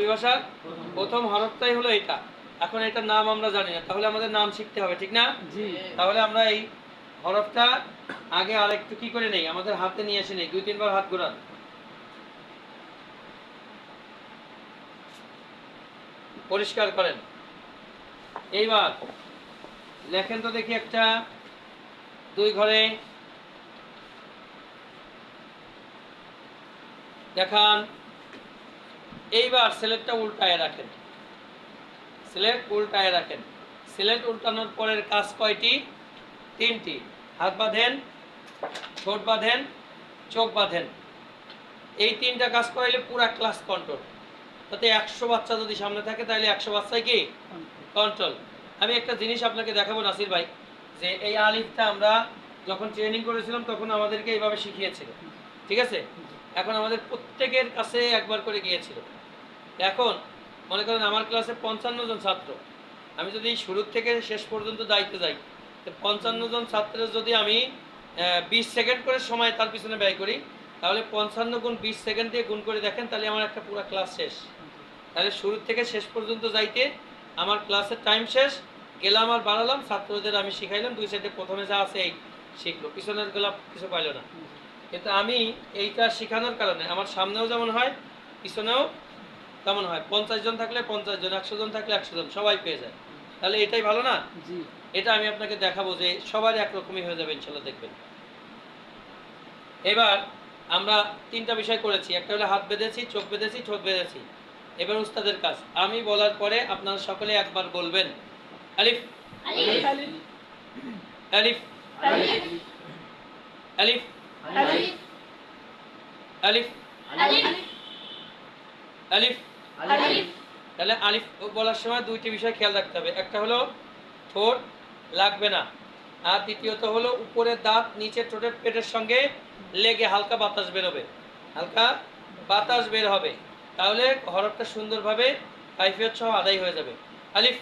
আরবি ভাষার প্রথম হরফটাই হলো এটা। এখন এটার নাম আমরা জানি না। তাহলে আমাদের নাম শিখতে হবে ঠিক না? জি। তাহলে আমরা এই হরফটা আগে আর একটু কি করে নেই? আমাদের হাতে নিয়ে এসে নেই। দুই তিনবার হাত ঘোরান। পরিষ্কার করেন। এইবার লেখেন তো দেখি একটা দুই ঘরে দেখান। এইবার সিলেটটা উল্টায় রাখেন। সিলেট উল্টায় রাখেন। সিলেট উল্টানোর পরের কাজ কয়টি? তিনটি। হাত বাঁধেন, ঠোঁট বাঁধেন, চোখ বাঁধেন। এই তিনটা কাজ করাইলে পুরা ক্লাস কন্ট্রোল তাতে একশো বাচ্চা যদি সামনে থাকে তাহলে একশো বাচ্চাই কি? কন্ট্রোল আমি একটা জিনিস আপনাকে দেখাবো, নাসির ভাই, যে এই আলিফটা আমরা যখন ট্রেনিং করেছিলাম, তখন আমাদেরকে এইভাবে শিখিয়েছিল। ঠিক আছে? এখন আমাদের প্রত্যেকের কাছে একবার করে গিয়েছিল। এখন, মনে করেন আমার ক্লাসে পঞ্চান্ন জন ছাত্র। আমি যদি শুরু থেকে শেষ পর্যন্ত দায়িত্ব যাই, তো পঞ্চান্ন জন ছাত্রের যদি আমি বিশ সেকেন্ড করে সময় তার পিছনে ব্যয় করি, তাহলে পঞ্চান্ন গুণ বিশ সেকেন্ড দিয়ে গুণ করে দেখেন, তাহলে আমার একটা পুরো ক্লাস শেষ। তাহলে শুরু থেকে শেষ পর্যন্ত যাইতে আমার ক্লাসের টাইম শেষ, গেলাম আর বাড়ালাম, ছাত্রদের আমি শিখাইলাম, দুই সাইডে প্রথমে যা আছে এই শিখলো, পিছনের গেলাম কিছু পাইলো না। কিন্তু আমি এইটা শেখানোর কারণে, আমার সামনেও যেমন হয়, পিছনেও তেমন হয়? পঞ্চাশ জন থাকলে পঞ্চাশ জন একশো জন থাকলে একশো জন সবাই পেয়ে যায়। তাহলে এটাই ভালো না? এটা আমি আপনাকে দেখাবো যে সবার একরকমই হয়ে যাবে ইনশাল্লাহ দেখবেন। এবার আমরা তিনটা বিষয় করেছি। একটা হলো হাত বেঁধেছি চোখ বেঁধেছি ঠোঁট বেঁধেছি। এবার উস্তাদের কাজ। আমি বলার পরে আপনারা সকলে একবার বলবেন। আলিফ। আলিফ। আলিফ। আলিফ। আলিফ। আলিফ। আলিফ। তাহলে আলিফ বলার সময় দুইটি বিষয় খেয়াল রাখতে হবে। একটা হলো ঠোঁট লাগবে না। আর দ্বিতীয়ত হলো উপরের দাঁত নিচের ঠোঁটের পেটের সঙ্গে লেগে হালকা বাতাস বেরোবে। হালকা বাতাস বের হবে। তাহলে হরফটা সুন্দরভাবে কাইফিয়ত সহ আদায় হয়ে যাবে। আলিফ।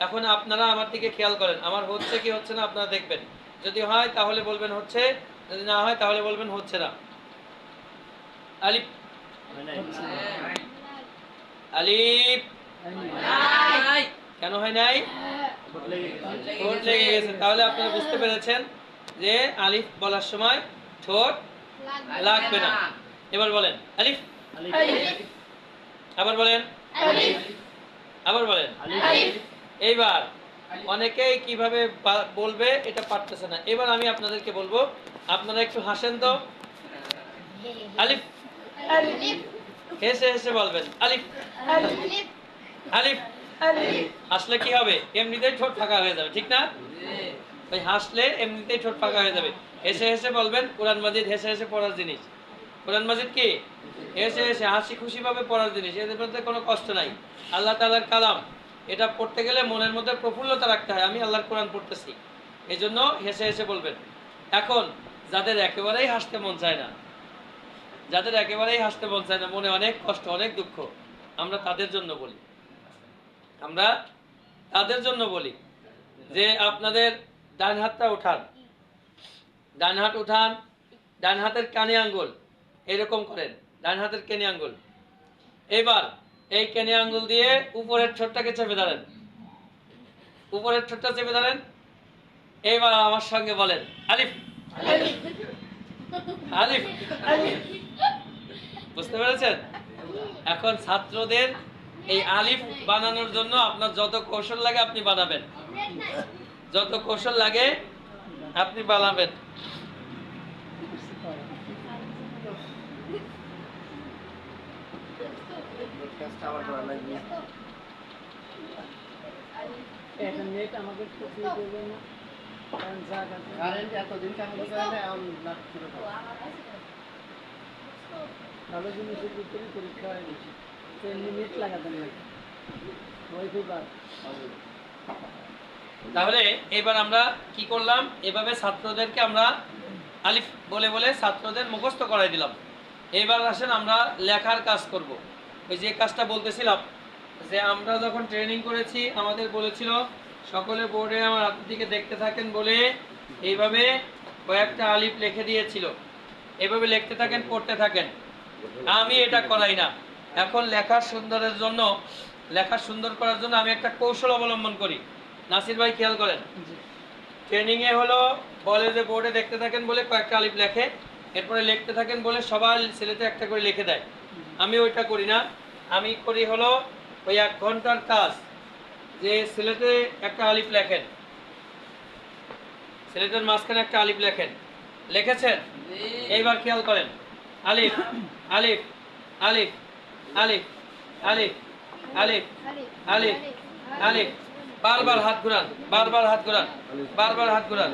এখন আপনারা আমার দিকে খেয়াল করেন। আমার হচ্ছে কি হচ্ছে না আপনারা দেখবেন। যদি হয় তাহলে বলবেন হচ্ছে যদি না হয় তাহলে বলবেন হচ্ছে না। আলিফ। আলিফ। কেন হয় নাই? ঠোঁট লেগে গেছে। তাহলে আপনারা বুঝতে পেরেছেন যে আলিফ বলার সময় ঠোঁট লাগবে না। এবার বলেন আলিফ। আলিফ। আবার বলেন। আবার বলেন। আলিফ। এইবার অনেকেই কীভাবে বলবে এটা পারতেছে না। এবার আমি আপনাদেরকে বলব আপনারা একটু হাসেন তো। আলিফ। আলিফ। হেসে হেসে বলবেন আলিফ আলিফ। হাসলে কি হবে? এমনিতেই ঠোঁট ফাঁকা হয়ে যাবে ঠিক না? ওই হাসলে এমনিতেই ঠোঁট ফাঁকা হয়ে যাবে। হেসে হেসে বলবেন কোরআন মাজিদ হেসে হেসে পড়ার জিনিস। কোরআন মাজিদ কি? হেসে হেসে হাসি খুশি ভাবে পড়ার জিনিস। এদের মধ্যে কোনো কষ্ট নাই। আল্লাহ তাআলার কালাম। এটা পড়তে গেলে মনের মধ্যে প্রফুল্লতা রাখতে হয়। আমি আল্লাহর কোরআন পড়তেছি। এই জন্য হেসে হেসে বলবেন। এখন যাদের একেবারেই হাসতে মন চায় না যাদের একেবারেই হাসতে মন চায় না, মনে অনেক কষ্ট, অনেক দুঃখ, আমরা তাদের জন্য বলি। আমরা তাদের জন্য বলি যে আপনাদের ডান হাতটা উঠান। ডান হাত উঠান, ডান হাতের কানে আঙ্গুল, এরকম করেন। ডান হাতের কেনে আঙ্গুল। এবার এই কেনে আঙ্গুল দিয়ে উপরের ঠোঁটটাকে চেপে ধরেন। উপরের ঠোঁটটা চেপে ধরেন। এইবার আমার সঙ্গে বলেন আলিফ। আলিফ। বুঝতে পেরেছেন? এখন ছাত্রদের এই আলিফ বানানোর জন্য আপনার যত কৌশল লাগে আপনি বানাবেন। যত কৌশল লাগে আপনি বানাবেন। কারেন্ট এতদিন কাজ ভালো জিনিসের ভিতরে পরীক্ষা হয়ে গেছে। তাহলে এবার আমরা কি করলাম? এভাবে ছাত্রদেরকে আমরা আলিফ বলে বলে ছাত্রদের মুখস্থ করাই দিলাম। এবার আসেন আমরা লেখার কাজ করব। ওই যে কাজটা বলতেছিলাম, যে আমরা যখন ট্রেনিং করেছি, আমাদের বলেছিল, সকলে বোর্ডে আমার হাতের দিকে দেখতে থাকেন বলে এইভাবে কয়েকটা আলিফ লিখে দিয়েছিল। এভাবে লিখতে থাকেন, পড়তে থাকেন। আমি এটা করাই না। এখন লেখার সুন্দরের জন্য লেখা সুন্দর করার জন্য আমি একটা কৌশল অবলম্বন করি। নাসির ভাই খেয়াল করেন? ট্রেনিংয়ে হলো বলে যে বোর্ডে দেখতে থাকেন বলে কয়েকটা আলিফ লেখে এরপরে লিখতে থাকেন বলে সবাই ছেলেতে একটা করে লিখে দেয়। আমি ওইটা করি না। আমি করি হলো ওই এক ঘণ্টার কাজ যে সিলেটে একটা আলিফ লেখেন। সিলেটের মাঝখানে একটা আলিফ লেখেন। লিখেছেন? এইবার খেয়াল করেন। আলিফ আলিফ আলিফ আলিফ আলিফ আলিফ আলিফ আলিফ বারবার হাত ঘুরান বারবার হাত ঘুরান বারবার হাত ঘুরান।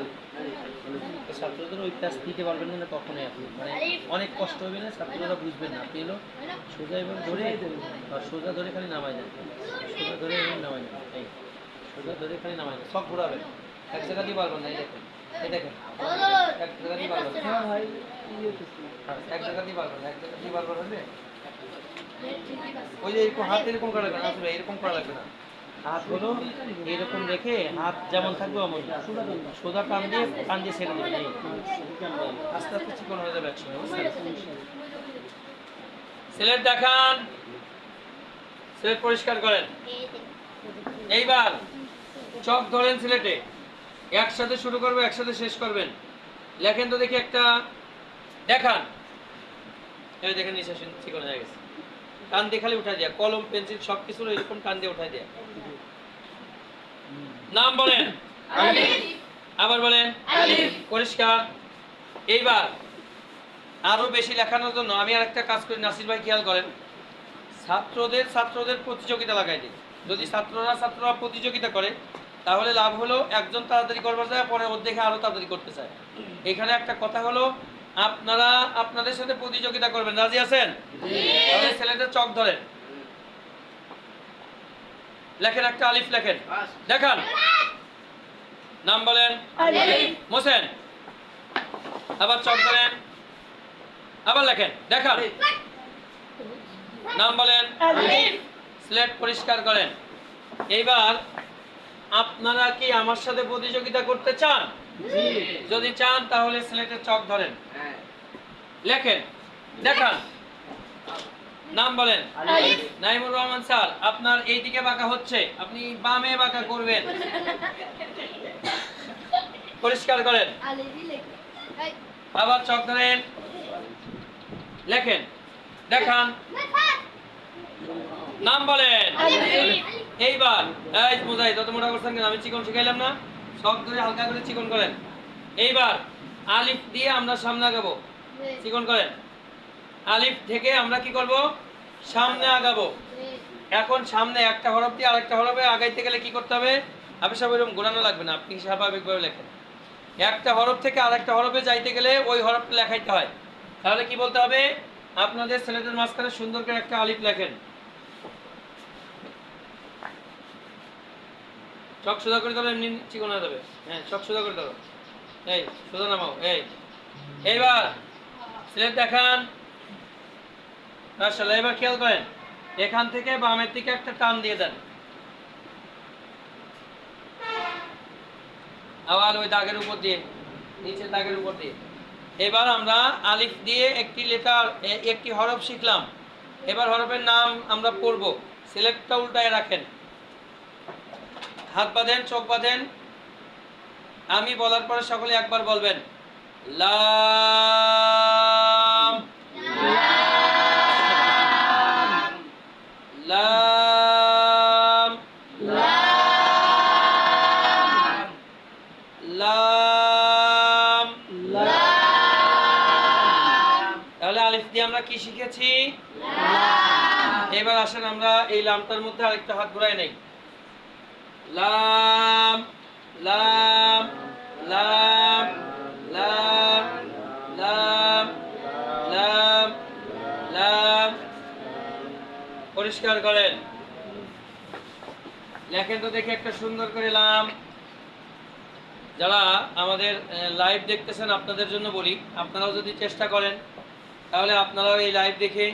ছাত্রদের ওই ক্লাস দিতে পারবেন না কখনোই আপনি? মানে অনেক কষ্ট হবে না ছাত্ররা বুঝবেন না। এলো সোজা এবং ধরে আর সোজা ধরে খালি নামাই দেন সোজা ধরে এভাবে নামাই দেন এই সোজা ধরে খালি নামাই দেন সব ঘোরাবেন। এক জায়গা দিয়ে পারবেন না এই দেখেন এই দেখেন। এক জায়গা দিয়ে পারবেন এক জায়গা দিয়ে এক জায়গা দিয়ে পারবেন হবে ওই যে এরকম হাত এরকম করা লাগবে না, আসলে এরকম করা লাগবে না। হাত হলো এরকম রেখে হাত যেমন থাকবে অমন। সোজা টান দিয়ে টান দিয়ে ছেড়ে এই। আস্তে আস্তে চিকন হয়ে যাবে একসঙ্গে সিলেট দেখান। সিলেট পরিষ্কার করেন। এইবার চক ধরেন সিলেটে। একসাথে শুরু করবে, একসাথে শেষ করবেন। লেখেন তো দেখি একটা, দেখান। এই দেখেন শুন- চিকন হয়ে গেছে। টান দিয়ে খালি উঠাই দিয়া কলম পেন্সিল সব কিছু এরকম টান দিয়ে উঠাই দিয়া। নাম বলেন। আবার বলেন। পরিষ্কার। এইবার আরও বেশি লেখানোর জন্য আমি আর একটা কাজ করি নাসির ভাই খেয়াল করেন। ছাত্রদের ছাত্রদের প্রতিযোগিতা লাগাই দিই। যদি ছাত্ররা ছাত্ররা প্রতিযোগিতা করে তাহলে লাভ হলো একজন তাড়াতাড়ি করবার যায় পরে ওর দেখে আরও তাড়াতাড়ি করতে চায়। এখানে একটা কথা হলো আপনারা আপনাদের সাথে প্রতিযোগিতা করবেন। রাজি আছেন? ছেলেদের চক ধরেন। লেখেন একটা আলিফ লেখেন। দেখান। নাম বলেন। মোসেন আবার চক ধরেন। আবার লেখেন। দেখান। নাম বলেন। স্লেট পরিষ্কার করেন। এইবার আপনারা কি আমার সাথে প্রতিযোগিতা করতে চান? যদি চান তাহলে স্লেটের চক ধরেন। লেখেন দেখান। নাম বলেন। নাইমুর রহমান স্যার আপনার এই দিকে বাঁকা হচ্ছে। আপনি বামে বাঁকা করবেন। পরিষ্কার করেন। আবার চক ধরেন। লেখেন দেখান। নাম বলেন। এইবার এই মোজাই তত মোটা করছেন কেন? আমি চিকন শিখাইলাম না। শখ ধরে হালকা করে চিকন করেন। এইবার আলিফ দিয়ে আমরা সামনে আগাবো চিকন করেন। আলিফ থেকে আমরা কি করব? সামনে আগাবো। এখন সামনে একটা হরফ দিয়ে আরেকটা হরফে আগাইতে গেলে কি করতে হবে? আপনি সব এরকম ঘোরানো লাগবে না আপনি স্বাভাবিকভাবে লেখেন। একটা হরফ থেকে আরেকটা হরফে যাইতে গেলে ওই হরফটা লেখাইতে হয়। তাহলে কি বলতে হবে? আপনাদের ছেলেদের মাঝখানে সুন্দর করে একটা আলিফ লেখেন। চক সোজা করে ধরো এমনি চিকন হয়ে যাবে হ্যাঁ চক সোজা করে ধরো এই, সোজা নামাও, এই। এইবার সিলেট দেখান। মাশাআল্লাহ, এবার খেয়াল করেন, এখান থেকে বামের দিকে একটা টান দিয়ে দেন। আবার ওই দাগের উপর দিয়ে, নিচের দাগের উপর দিয়ে। এবার আমরা আলিফ দিয়ে একটি লেটার একটি হরফ শিখলাম। এবার হরফের নাম আমরা পড়ব। সিলেক্টটা উল্টায় রাখেন। হাত বাঁধেন, চোখ বাঁধেন। আমি বলার পরে সকলে একবার বলবেন তাহলে আলিফ দিয়ে আমরা কি শিখেছি? এবার আসেন আমরা এই লামটার মধ্যে আরেকটা হাত ঘুরাই নেই। লাম লাম লাম লাম লাম লাম লাম। পরিষ্কার করেন। লেখেন তো দেখে একটা সুন্দর করে লাম। যারা আমাদের লাইভ দেখতেছেন, আপনাদের জন্য বলি, আপনারাও যদি চেষ্টা করেন, তাহলে আপনারাও এই লাইভ দেখে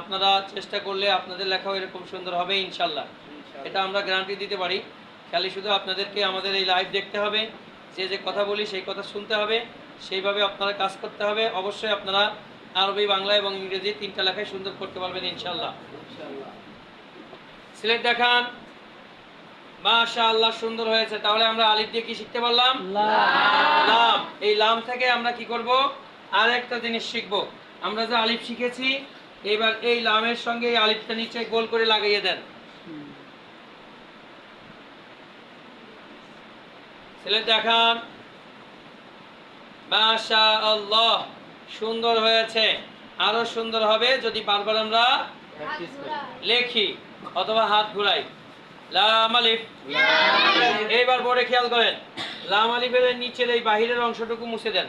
আপনারা চেষ্টা করলে আপনাদের লেখাও এরকম সুন্দর হবে, ইনশাল্লাহ। এটা আমরা গ্যারান্টি দিতে পারি। খালি শুধু আপনাদেরকে আমাদের এই লাইভ দেখতে হবে যে যে কথা বলি সেই কথা শুনতে হবে সেইভাবে আপনারা কাজ করতে হবে। অবশ্যই আপনারা আরবি বাংলা এবং ইংরেজি তিনটা লেখায় সুন্দর করতে পারবেন ইনশাল্লাহ সিলেট দেখান। মাশা আল্লাহ সুন্দর হয়েছে। তাহলে আমরা আলিফ দিয়ে কি শিখতে পারলাম? লাম। লাম। এই লাম থেকে আমরা কি করব? আর একটা জিনিস শিখব। আমরা যে আলিফ শিখেছি এবার এই লামের সঙ্গে এই আলিফটা নিচে গোল করে লাগিয়ে দেন। সিলেট দেখান। মাশা আল্লাহ সুন্দর হয়েছে। আরও সুন্দর হবে যদি বারবার আমরা লেখি অথবা হাত ঘুরাই। লাম আলিফ। এইবার বোর্ডে খেয়াল করেন। লাম আলিফের নিচের এই বাহিরের অংশটুকু মুছে দেন।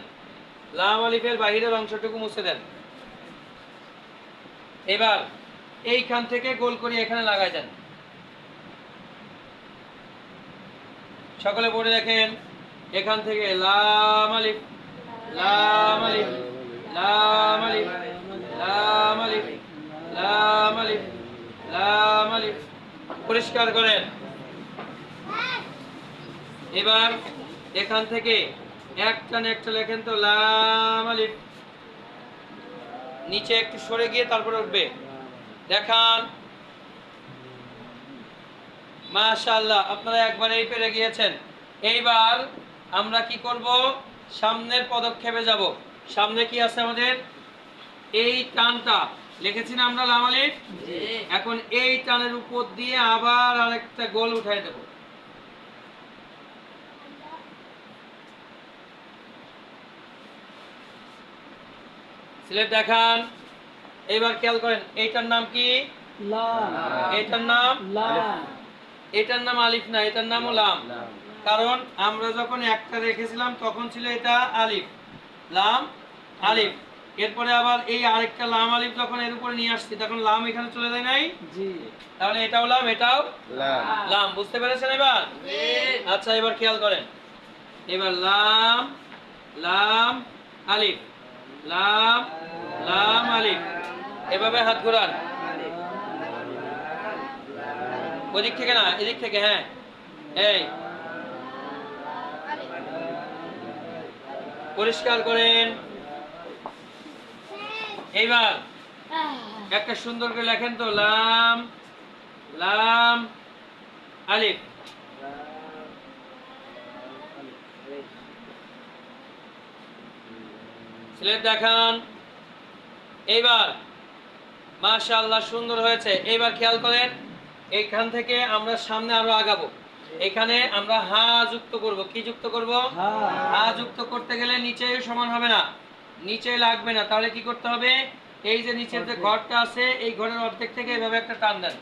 লাম আলিফের বাহিরের অংশটুকু মুছে দেন। এবার এইখান থেকে গোল করে এখানে লাগাই দেন। সকলে পড়ে দেখেন। এখান থেকে লাম আলিফ লাম আলিফ লাম আলিফ লাম আলিফ লাম আলিফ লাম আলিফ। পরিষ্কার করেন। এবার এখান থেকে একটা না একটা লেখেন তো, লাম আলিফ। নিচে একটু সরে গিয়ে তারপরে উঠবে। দেখান। মাশাআল্লাহ আপনারা একবার এই পেরে গিয়েছেন। এইবার আমরা কি করব? সামনের পদক্ষেপে যাব। সামনে কি আছে আমাদের? এই টানটা। লিখেছি না আমরা লাম এখন এই টানের উপর দিয়ে আবার আরেকটা গোল উঠাই দেব। সিলেট দেখান। এবার খেয়াল করেন এইটার নাম কি? এইটার নাম? এটার নাম আলিফ না এটার নামও লাম। কারণ আমরা যখন একটা রেখেছিলাম তখন ছিল এটা আলিফ। লাম আলিফ। এরপরে আবার এই আরেকটা লাম আলিফ যখন এর উপরে নিয়ে আসছি তখন লাম এখানে চলে যায় নাই? জি। তাহলে এটাও লাম এটাও লাম। লাম। বুঝতে পেরেছেন এবার? আচ্ছা এবার খেয়াল করেন। এবার লাম লাম আলিফ। লাম লাম আলিফ। এভাবে হাত ঘোরান। ওদিক থেকে না এদিক থেকে হ্যাঁ এই পরিষ্কার করেন। এইবার একটা সুন্দর করে লেখেন তো, লাম লাম, আলিফ। সিলেট দেখান। এইবার, মাশাআল্লাহ সুন্দর হয়েছে। এইবার খেয়াল করেন। এইখান থেকে আমরা সামনে আরও আগাবো। এখানে আমরা হা যুক্ত করব। কি যুক্ত করব? হা। যুক্ত করতে গেলে নিচে সমান হবে না। নিচে লাগবে না। তাহলে কি করতে হবে? এই যে নিচের যে ঘরটা আছে এই ঘরের অর্ধেক থেকে এভাবে একটা টান দেন।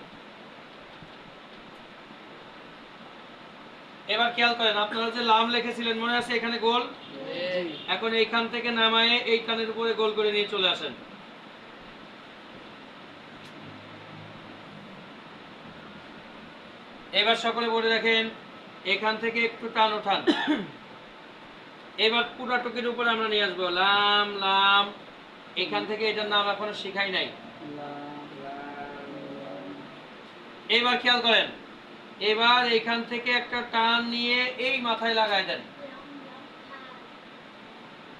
এবার খেয়াল করেন আপনারা যে লাম লিখেছিলেন মনে আছে এখানে গোল? এখন এইখান থেকে নামায়ে এই কানের উপরে গোল করে নিয়ে চলে আসেন। এবার সকলে বলে রাখেন এখান থেকে একটু টান ওঠান। এবার পুরা টুকির উপরে আমরা নিয়ে আসব। লাম লাম এখান থেকে এটার নাম এখনও শিখাই নাই। এবার খেয়াল করেন এবার এখান থেকে একটা টান নিয়ে এই মাথায় লাগাই দেন।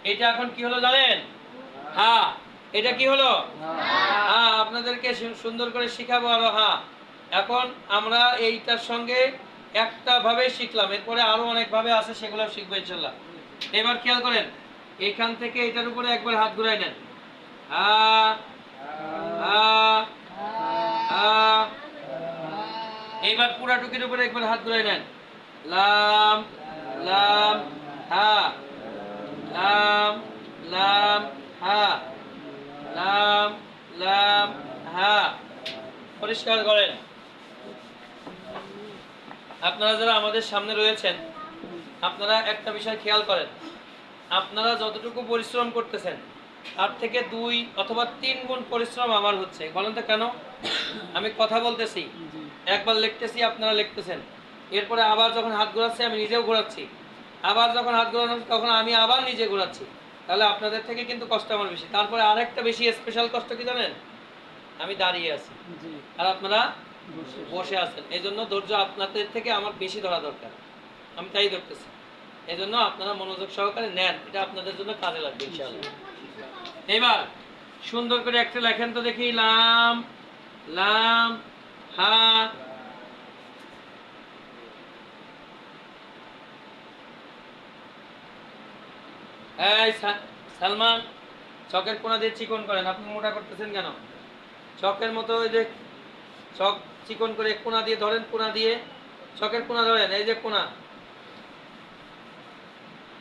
এটা এখন কি হলো জানেন? হ্যাঁ এটা কি হলো? হ্যাঁ আপনাদেরকে সুন্দর করে শিখাবো আরও হ্যাঁ এখন আমরা এইটার সঙ্গে একটা ভাবে শিখলাম। এরপরে আরও অনেক ভাবে আছে, সেগুলো শিখব ইনশাল্লাহ। এবার খেয়াল করেন, এখান থেকে এটার উপরে একবার হাত ঘুরাই নেন। এইবার পুরা টুকির উপরে একবার হাত ঘুরাই নেন। লাম লাম, হা, লাম লাম, হা, লাম লাম, হা। পরিষ্কার করেন। আপনারা যারা আমাদের সামনে রয়েছেন আপনারা একটা বিষয় খেয়াল করেন। আপনারা যতটুকু পরিশ্রম করতেছেন তার থেকে দুই অথবা তিন গুণ পরিশ্রম আমার হচ্ছে। বলেন তো কেন? আমি কথা বলতেছি একবার লিখতেছি আপনারা লিখতেছেন। এরপরে আবার যখন হাত ঘোরাচ্ছি আমি নিজেও ঘোরাচ্ছি। আবার যখন হাত ঘোরানো তখন আমি আবার নিজে ঘোরাচ্ছি। তাহলে আপনাদের থেকে কিন্তু কষ্ট আমার বেশি। তারপরে আরেকটা বেশি স্পেশাল কষ্ট কি জানেন? আমি দাঁড়িয়ে আছি। আর আপনারা বসে আছেন। এই জন্য ধৈর্য আপনাদের থেকে আমার বেশি ধরা দরকার। আমি তাই ধরতেছি। এই জন্য আপনারা মনোযোগ সহকারে নেন। এটা আপনাদের জন্য কাজে লাগবে, ইনশাআল্লাহ। এবার সুন্দর করে একটা লেখেন তো দেখি। লাম লাম, হা। এই সালমান, চকের কোনা দিয়ে চিকন করেন। আপনি মোটা করতেছেন কেন? চকের মতো ওই যে চক চিকন করে কোনা দিয়ে ধরেন কোনা দিয়ে চকের কোনা ধরেন এই যে কোনা।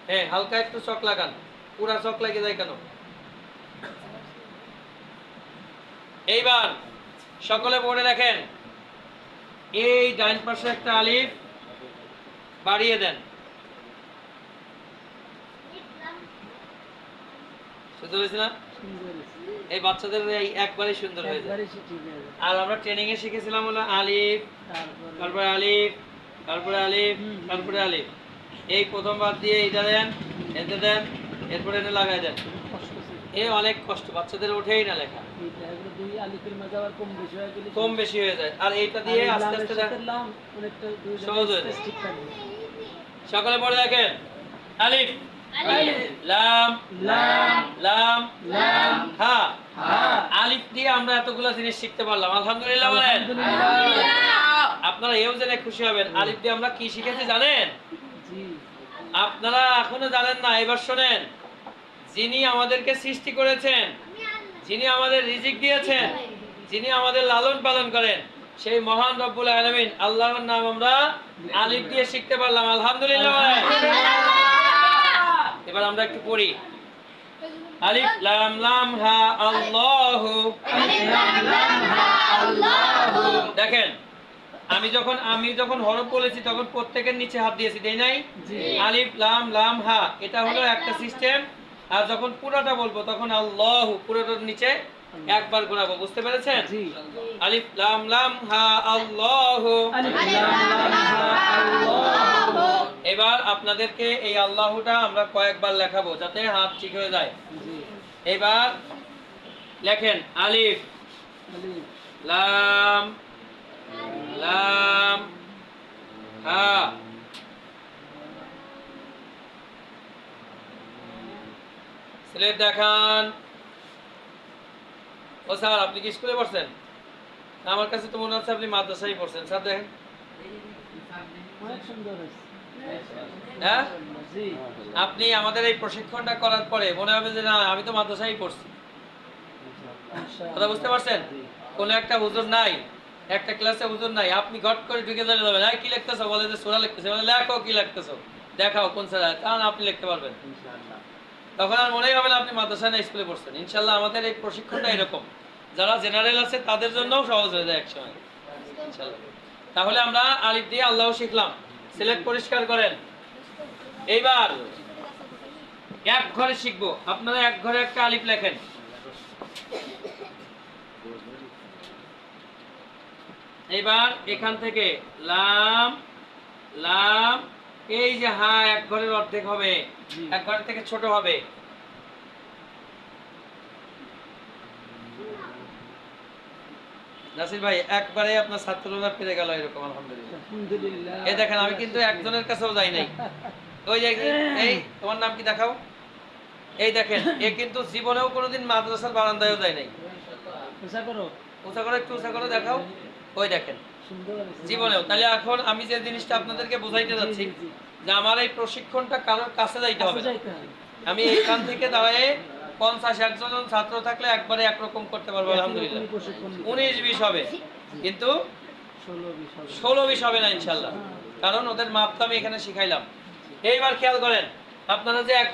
হ্যাঁ হালকা একটু চক লাগান পুরা চক লাগে যায় কেন? এইবার সকলে পড়ে দেখেন এই ডাইন পাশে একটা আলিফ বাড়িয়ে দেন। সুন্দর হয়েছে না? সুন্দর হয়েছে। এই বাচ্চাদের এই একবারই সুন্দর হয়ে যায়। আর আমরা ট্রেনিং এ শিখেছিলাম হলো আলিফ তারপরে আলিফ তারপরে আলিফ। তারপরে আলিফ। এই প্রথমবার দিয়ে এইটা দেন এতে দেন এরপরে এনে লাগাই দেন। এ অনেক কষ্ট বাচ্চাদের ওঠেই না লেখা। কম বেশি হয়ে গেলে কম বেশি হয়ে যায়। আর এইটা দিয়ে আস্তে আস্তে সহজ হয়ে যায়। সকলে পড়ে দেখেন। আলিফ। আলিফ। লাম। লাম। লাম। লাম। হা। আলিফ দিয়ে আমরা এতগুলো জিনিস শিখতে পারলাম। আলহামদুলিল্লাহ বলেন। আপনারা এও জেনে খুশি হবেন। আলিফ দিয়ে আমরা কি শিখেছি জানেন? জি। আপনারা এখনও জানেন না এবার শোনেন। যিনি আমাদেরকে সৃষ্টি করেছেন যিনি আমাদের রিজিক দিয়েছেন যিনি আমাদের লালন পালন করেন সেই মহান রব্বুল আলমিন আল্লাহর নাম আমরা আলিফ দিয়ে শিখতে পারলাম। আলহামদুলিল্লাহ। এবার আমরা একটু পড়ি। আলিফ লাম লাম হা আল্লাহু। দেখেন আমি যখন আমি যখন হরফ বলেছি তখন প্রত্যেকের নিচে হাত দিয়েছি তাই নাই? জি। আলিফ লাম লাম হা এটা হলো একটা সিস্টেম আর যখন পুরোটা বলব তখন আল্লাহ পুরোটার নিচে একবার ঘোরাবো বুঝতে পেরেছেন? আলিফ লাম লাম হা আল্লাহ। এবার আপনাদেরকে এই আল্লাহটা আমরা কয়েকবার লেখাবো যাতে হাত ঠিক হয়ে যায়। এবার লেখেন আলিফ। লাম লাম হা। সিলেট দেখান। ও স্যার আপনি কি স্কুলে পড়ছেন? আমার কাছে তো মনে হচ্ছে আপনি মাদ্রাসায় পড়ছেন। স্যার দেখেন। হ্যাঁ? আপনি আমাদের এই প্রশিক্ষণটা করার পরে মনে হবে যে না আমি তো মাদ্রাসায় পড়ছি। কথা বুঝতে পারছেন? কোন একটা হুজুর নাই একটা ক্লাসে হুজুর নাই আপনি ঘট করে ঢুকে চলে যাবেন। "এই, কি লিখতেছো? বলে যে সোরা লিখতেছে। বলে লেখো কি লিখতেছো? দেখাও কোন স্যার তখন আপনি লিখতে পারবেন। তখন আর মনেই হবে না আপনি মাদ্রাসায় না স্কুলে পড়ছেন। ইনশাল্লাহ আমাদের এই প্রশিক্ষণটা এরকম। যারা জেনারেল আছে, তাদের জন্যও সহজ হয়ে যায় একসময়। ইনশাল্লাহ তাহলে আমরা আলিফ দিয়ে আল্লাহ শিখলাম। সিলেট পরিষ্কার করেন। এইবার এক ঘরে শিখব। আপনারা এক ঘরে একটা আলিফ লেখেন। এবার এখান থেকে লাম লাম এই যে হা এক ঘরের অর্ধেক হবে এক ঘরের থেকে ছোট হবে। নাসির ভাই একবারে আপনার ছাত্ররা পেরে গেল এরকম আলহামদুলিল্লাহ। আলহামদুলিল্লাহ। দেখেন আমি কিন্তু একজনের কাছেও যাই নাই। ওই যে এই তোমার নাম কি দেখাও? এই দেখেন এ কিন্তু জীবনেও কোনোদিন মাদ্রাসার বারান্দায়ও যায় নাই। করো। উঁচা করে একটু উঁচা করে দেখাও। ওই দেখেন। জীবনেও তাহলে এখন আমি যে জিনিসটা আপনাদেরকে বোঝাইতে যাচ্ছি। যে আমার এই প্রশিক্ষণটা কারোর কাছে যাইতে হবে। আমি এখান থেকে দাঁড়ায় পঞ্চাশ একজন ছাত্র থাকলে একবারে একরকম করতে পারব আলহামদুলিল্লাহ। উনিশ বিশ হবে কিন্তু ষোলো বিশ হবে। না ইনশাল্লাহ কারণ ওদের মাপটা আমি এখানে শিখাইলাম এইবার খেয়াল করেন আপনারা যে এক